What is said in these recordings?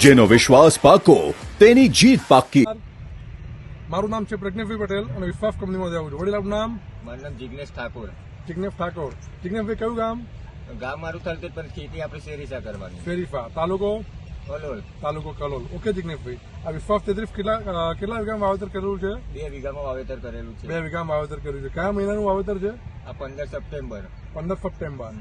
જેનો વિશ્વાસ પાકો તેની જીત પાકી. મારું નામ છે પ્રજ્ઞેશભાઈ પટેલ અને વિશ્વાસ કંપનીમાં જાઉં છું. વડીલ આપનું નામ? મારું નામ જિગ્નેશ ઠાકોર. જિજ્ઞેશ ઠાકોર. જિજ્ઞેશભાઈ કયું ગામ? ગામ મારું થલતેજ પણ ખેતી આપણે શેરીસા કરવાની. ફેરીફા તાલુકો? કલોલ તાલુકો કલોલ ઓકે જિજ્ઞેશભાઈ આ વિશ્વાસ તેત્રીસ કેટલા કેટલા વીઘામાં વાવેતર કરેલું છે? બે વીઘામાં વાવેતર કરેલું બે છે વીઘામાં વાવેતર કર્યું છે. કયા મહિનાનું વાવેતર છે? આ પંદર સપ્ટેમ્બર. પંદર સપ્ટેમ્બર.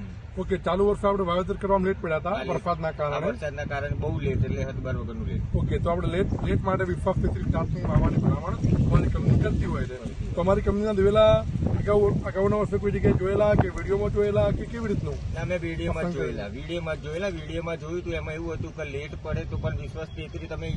ઓકે ચાલુ વર્ષે આપણે વાવેતર કરવામાં લેટ પડ્યા હતા વરસાદના કારણે. વરસાદના કારણે બહુ લેટ એટલે હદબાર વગરનું લેટ ઓકે તો આપણે લેટ લેટ માટે વિશ્વાસ તેત્રીસ જાતની વાવવાની ભલામણ અમારી કંપની કરતી હોય છે. તમારી અમારી કંપનીના દિવેલા અગાઉ અગાઉના વર્ષે કોઈ જગ્યાએ જોયેલા કે વિડીયોમાં જોયેલા કે કેવી રીતનું? ના મેં વિડીયોમાં જોયેલા. વિડીયોમાં જોયેલા. વિડીયોમાં જોયું હતું એમાં એવું હતું કે લેટ પડે તો પણ વિશ્વાસ તેત્રી તમે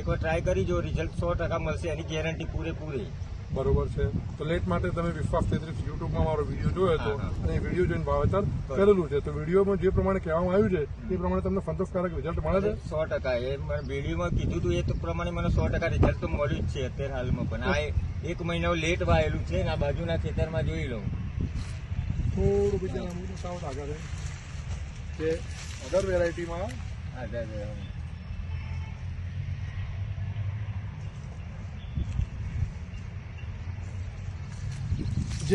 એકવાર ટ્રાય કરી જો રિઝલ્ટ સો ટકા મળશે એની ગેરંટી પૂરેપૂરી. બરોબર છે. તો લેટ માટે તમે વિશ્વાસ તેત્રીસ યુટ્યુબમાં મારો વીડિયો જોયો હતો. અને એ વીડિયો જોઈને વાવેતર કરેલું છે. તો વિડીયોમાં જે પ્રમાણે કહેવામાં આવ્યું છે એ પ્રમાણે તમને સંતોષકારક રિઝલ્ટ મળે છે? સો ટકા. એ વિડીયોમાં કીધું હતું એ તો પ્રમાણે મને સો ટકા રિઝલ્ટ તો મળ્યું જ છે અત્યારે હાલમાં પણ. આ એક મહિનો લેટ વાયેલું છે ને આ બાજુના ખેતરમાં જોઈ લઉં. થોડું બીજા અમુક સાવત આગળ કે અધર વેરાયટીમાં હા, જા,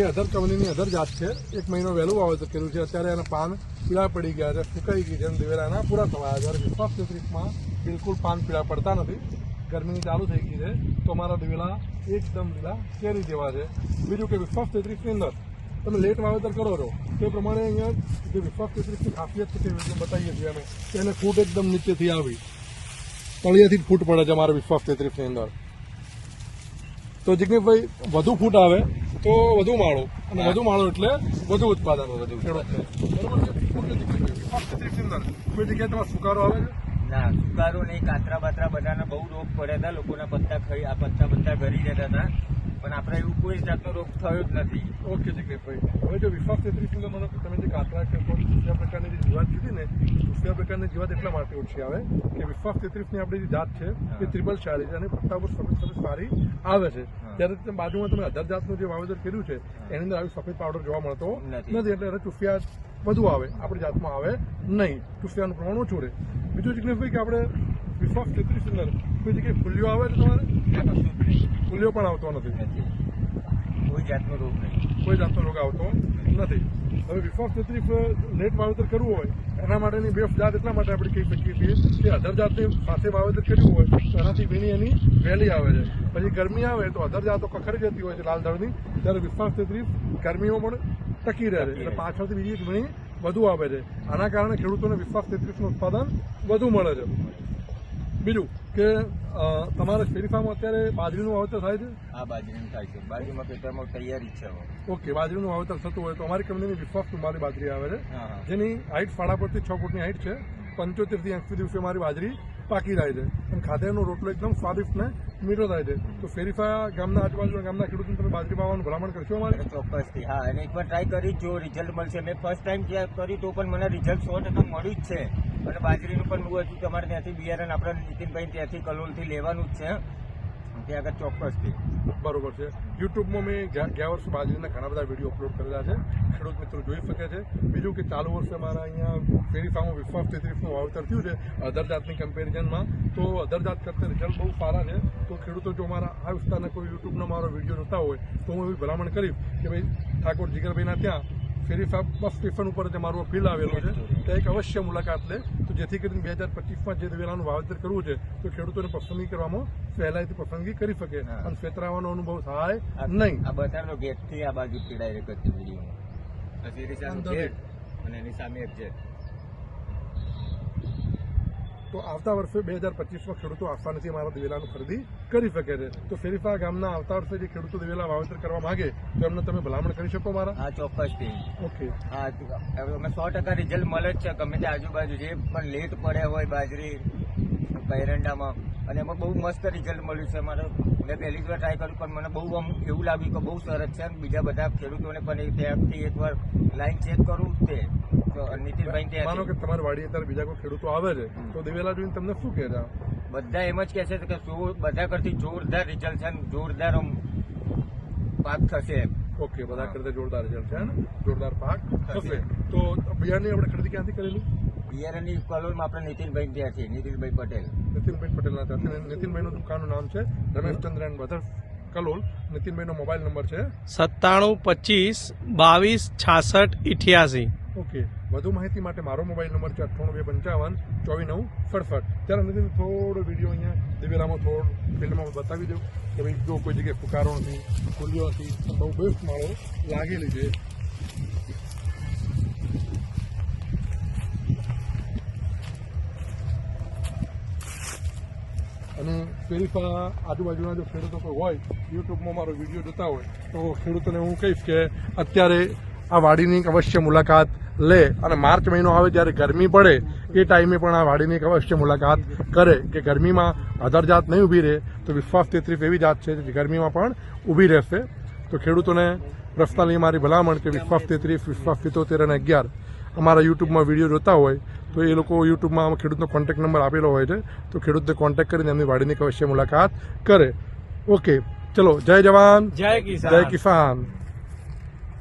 અધર કંપનીની અધર જાત છે એક મહિનો વહેલું વાવેતર કર્યું છે અત્યારે એના પાન પીળા પડી ગયા છે ફૂકાઈ ગઈ છે અને દિવેલાના પૂરા થવા જ્યારે વિશ્વાસ બિલકુલ પાન પીળા પડતા નથી. ગરમી ચાલુ થઈ ગઈ છે તો અમારા દિવેલા એકદમ લીલા કેરી જેવા છે. બીજું કે વિશ્વાસ તેત્રીસની અંદર તમે લેટ વાવેતર કરો છો તે પ્રમાણે અહીંયા જે વિશ્વાસ તેત્રીસની ખાસિયત છે તે બતાવીએ છીએ અમે. કે એને ફૂટ એકદમ નીચેથી આવી. તળિયાથી ફૂટ પડે છે અમારા વિશ્વાસ તેત્રીસની અંદર. તો જિગ્નેશભાઈ વધુ ફૂટ આવે તો વધુ માળો અને વધુ માળો એટલે વધુ ઉત્પાદન વધુ. ખેડૂતને બરોબર છે? જગ્યાએ તમારે સુકારો આવે છે? ના સુકારો નહીં કાતરા બાતરા બધાના બહુ રોગ પડ્યા હતા લોકોના પત્તા ખાઈ આ પત્તા પત્તા ઘરી જતા હતા. પણ આપણે એવું કોઈ જાતનો રોગ થયો જ નથી. ઓકે જિગ્નેશભાઈ હવે જો વિશ્વાસ તેત્રીસની અંદર મને તમે જે કાતરા કે દુસરા પ્રકારની જે જીવાત કીધી ને દુસરા પ્રકારની જીવાત એટલા માટે ઓછી આવે કે વિશ્વાસ તેત્રીસની આપણી જે જાત છે એ ત્રિપલ સારી છે અને પત્તા ઉપર સફેદ સફેદ સારી આવે છે. ત્યારે તમે બાજુમાં તમે અઢાર જાતનું જે વાવેતર કર્યું છે એની અંદર આવી સફેદ પાવડર જોવા મળતો નથી. એટલે ચુફિયા વધુ આવે આપણી જાતમાં આવે નહીં. ચૂસ્યાનું પ્રમાણ ઓછું રહે. બીજું જગ્યાએ કે આપણે વિશ્વાસ તેત્રીસ અંદર કોઈ જગ્યાએ ફૂલ્યો આવે તો તમારે. ફૂલ્યો પણ આવતો નથી. નથી. કોઈ જાતનો રોગ નહીં. કોઈ જાતનો રોગ આવતો નથી. હવે વિશ્વાસ તેત્રીસ નેટ વાવેતર કરવું હોય. એના માટેની બેસ્ટ જાત એટલા માટે આપણે કહી શકીએ છીએ કે અધર જાતની સાથે વાવેતર કર્યું હોય તો એનાથી વીણી એની વહેલી આવે છે. પછી ગરમી આવે તો અધર જાતો કખરી જતી હોય છે લાલ દળની, ત્યારે વિશ્વાસ તેત્રીસ ગરમીમાં પણ ટકી રહે છે. એટલે પાછળથી બીજી વીણી વધુ આવે છે. આના કારણે ખેડૂતોને વિશ્વાસ તેત્રીસનું ઉત્પાદન વધુ મળે છે. બીજું કે તમારા શેરીફામાં અત્યારે બાજરીનું વાવેતર થાય છે? હા બાજરીનું થાય છે. બાજરીમાં ખેતરમાં તૈયારી છે. ઓકે બાજરીનું વાવેતર થતું હોય તો અમારી કંપનીની વિશ્વાસ તમારી બાજરી આવે છે. જેની હાઈટ સાડા પરથી છ ફૂટની હાઈટ છે. પંચોતેરથી એંસી દિવસે મારી બાજરી પાકી જાય છે. અને ખાધેનો રોટલો એકદમ સ્વાદિષ્ટ ને મીઠો થાય છે. તો ફેરીફા ગામના આજુબાજુના ગામના ખેડૂતોને તમે બાજરી પાવાનું ભલામણ કરશો અમારે? ચોક્કસથી. હા અને એકવાર ટ્રાય કરી જો રિઝલ્ટ મળશે. મેં ફર્સ્ટ ટાઈમ કર્યું તો પણ મને રિઝલ્ટ સો ટકા મળ્યું જ છે. અને બાજરીનું પણ હું હજુ તમારે ત્યાંથી બિયારણ આપણા નીતિનભાઈ ત્યાંથી કલોલથી લેવાનું જ છે. ત્યાં આગળ ચોક્કસથી બરોબર છે. યુટ્યુબમાં મેં ગયા વર્ષે બાજરીના ઘણા બધા વીડિયો અપલોડ કરેલા છે. ખેડૂત મિત્રો જોઈ શકે છે. બીજું કે ચાલુ વર્ષે મારા અહીંયા ફેરીફામાં વિશ્વાસ તેત્રીસનું વાવેતર થયું છે અધર જાતની કમ્પેરિઝનમાં. તો અધર જાત કરતાં રિઝલ્ટ બહુ સારા છે. તો ખેડૂતો જો મારા આ વિસ્તારના કોઈ યુટ્યુબનો મારો વીડિયો જોતા હોય તો હું એવી ભલામણ કરીશ કે ભાઈ ઠાકોર જીગરભાઈના ત્યાં ફેરીફા બસ સ્ટેશન ઉપર જે મારું અપીલ આવેલું છે. ત્યાં એક અવશ્ય મુલાકાત લે. તો જેથી કરીને બે હજાર પચીસમાં જે દિવેલાનું વાવેતર કરવું છે તો ખેડૂતોને પસંદગી કરવામાં સહેલાઈથી પસંદગી કરી શકે. અને ફેતરાવાનો અનુભવ થાય નહીં. આ બધાનો ગેટથી આ બાજુ છે અંદર. ગેટ અને એની સામે એક ગેટ તો આવતા વર્ષે બે હજાર પચીસમાં ખેડૂતો આસાનીથી મારા દિવેલાનું ખરીદી કરી શકે છે. તો ફેરીફા ગામના આવતા વર્ષે જે ખેડૂતો દિવેલા વાવેતર કરવા માંગે તો એમને તમે ભલામણ કરી શકો મારા? હા ચોક્કસથી ઓકે. હા અમે સો ટકા રિઝલ્ટ મળે જ છે ગમે તે આજુબાજુ જે પણ લેટ પડ્યા હોય બાજરી કૈરંડામાં અને એમાં બહુ મસ્ત રિઝલ્ટ મળ્યું છે. મારે મેં પહેલી જ વાર ટ્રાય કર્યું પણ મને બહુ આમ એવું લાગ્યું કે બહુ સરસ છે. બીજા બધા ખેડૂતોને પણ ત્યાંથી એકવાર લાઈન ચેક કરું તો. નીતિનભાઈ માનો કે તમારી વાડી અત્યારે બીજા કોઈ ખેડૂતો આવે છે તો દિવેલા જોઈને તમને શું કહે છે બધા એમ જ કહે છે કે જો- બધા કરતી જોરદાર રિઝલ્ટ છે જોરદાર પાક થશે એમ. ઓકે બધા કરતા જોરદાર રિઝલ્ટ છે ને? જોરદાર પાક થશે. તો બિયારણની આપણે ખરીદી ક્યાંથી કરેલી? બિયારણની કલોલમાં આપણે નીતિનભાઈ ત્યાંથી નીતિનભાઈ પટેલ. નીતિનભાઈ પટેલના સાથે નીતિનભાઈનું દુકાનનું નામ છે રમેશચંદ્ર એન્ડ બ્રધર્સ કલોલ. નીતિનભાઈનો મોબાઈલ નંબર છે? સત્તાણું પચીસ બાવીસ છાસઠ ઇઠ્યાસી. ઓકે. વધુ માહિતી માટે મારો મોબાઈલ નંબર છે અઠ્ઠાણું, બે પંચાવન, ચોવીસ નવ, સડસઠ. ત્યારે અંદર થોડો વીડિયો અહીંયા દિવેલામાં થોડો ફિલ્ડમાં બતાવી દઉં કે ભાઈ જો કોઈ જગ્યાએ ફુકારો નથી ખુલ્લીઓ નથી બહુ બેસ્ટ માળો લાગેલી છે. અને શેરીફા આજુબાજુના જો ખેડૂતો કોઈ હોય, યુટ્યુબમાં મારો વીડિયો જોતા હોય, તો ખેડૂતોને હું કહીશ કે અત્યારે આ વાડીની અવશ્ય મુલાકાત લે. અને માર્ચ મહિનો આવે જ્યારે ગરમી પડે એ ટાઈમે પણ આ વાડીની એક અવશ્ય મુલાકાત કરે કે ગરમીમાં અધર જાત નહીં ઊભી રહે તો વિશ્વાસ તેત્રીસ એવી જાત છે જે ગરમીમાં પણ ઊભી રહેશે. તો ખેડૂતોને પર્સનલી મારી ભલામણ કે વિશ્વાસ તેત્રીસ વિશ્વાસ સિત્તોતેર અને અગિયાર. અમારા યુટ્યુબમાં વીડિયો જોતા હોય તો એ લોકો યુટ્યુબમાં ખેડૂતનો કોન્ટેક્ટ નંબર આપેલો હોય છે તો ખેડૂતને કોન્ટેક્ટ કરીને એમની વાડીની અવશ્ય મુલાકાત કરે. ઓકે ચલો જય જવાન. જય જય કિસાન. કિસાન વિશ્વાસ